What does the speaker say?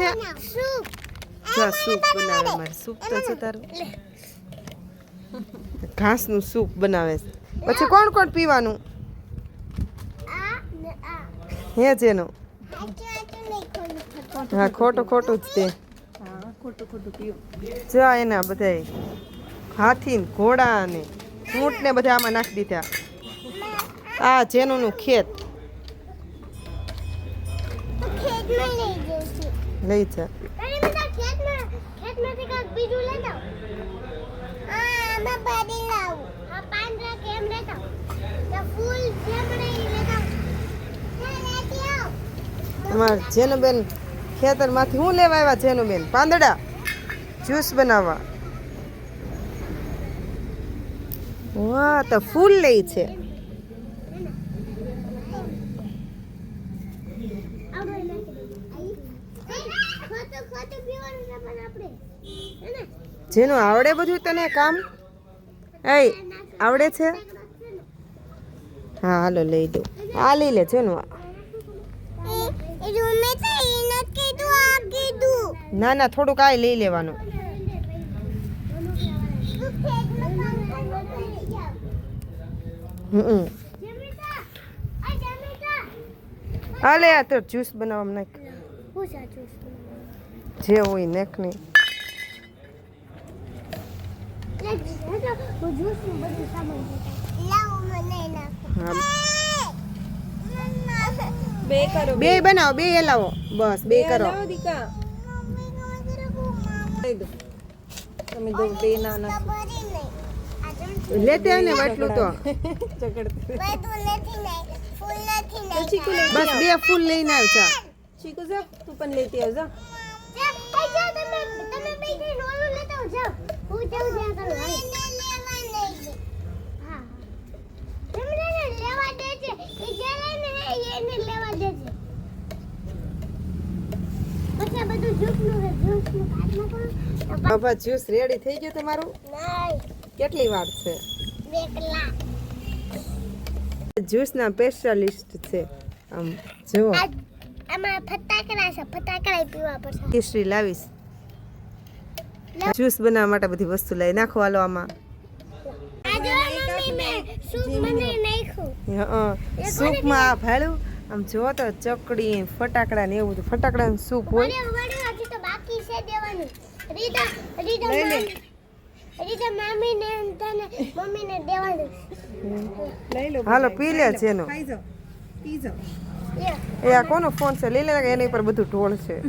છે? સૂપ. જો સૂપ બનાવે મારે. સૂપ તો છે તારું. ઘાસનું સૂપ બનાવે છે. પછી કોણ કોણ પીવાનું? આ ને આ. હે જેનું. હા ખોટું ખોટું જ તે. હા ખોટું ખોટું પીવું જો એના બધાય હાથી ને ઘોડા ને ઊંટ ને બધા આમાં નાખી દીધા. આ જેનુંનું ખેત. તો ખેતમાં લઈ લઈ જા. તમારે જેનુબેન ખેતરમાંથી શું લેવા આવ્યા જેનુબેન? પાંદડા? જ્યુસ બનાવવા? વાહ તો ફૂલ લઈ છે આવડો એ નાખી દો. ખોટું ખોટું પીવાનું છે પણ આપણે હે ને? જેનું આવડે બધું તને કામ? એ આવડે છે? હા હાલો લઈ દો આ લઈ લે છે ના ના થોડુંક આ લઈ લેવાનું. હમ અલે આ તો જ્યુસ બનાવવા નાખ. જે હોય નાખ નહીં હું જ્યુસનું બધું સામાન લાવો મને નાખો હા બે કરો. બે બનાવો બે લાવો બસ બે કરો. દીકા. તમે દો બે નાના લેતે આવ ને વટલું તો. બસ બે ફૂલ લઈને આવજો ચીકુ જા તું પણ લેતી આવજો તમે. તમે બે રોલ લેતા આવો, જાઓ હું જાઉં જ્યાં કરું હા તમને લેવા દે છે એ જે લઈને એને લેવા દે છે પછી બધું જ્યુસનું છે જ્યુસનું કાઢ નાખો બાબા જ્યુસ રેડી થઈ ગયું તમારું? નહીં કેટલી વાર છે? બે કલાક જ્યુસના સ્પેશિયાલિસ્ટ છે. આમ જુઓ. આમાં ફટાકડા છે ફટાકડા પીવા પડશે. કેસરી લાવીશ. જ્યુસ બનાવવા માટે બધી વસ્તુ લઈ નાખો હાલો આમાં. આ જો મમ્મી મેં સૂપ મને નાખ્યું. હં. સૂપમાં આ ભાડું? આમ જો તો ચકડી ફટાકડા ને એવું બધું. ફટાકડાનું સૂપ હોય. છે હાલો પી લે જાઓ. લે. એ આ કોનો ફોન છે? લઈ લે એની ઉપર બધું ઢોળ છે.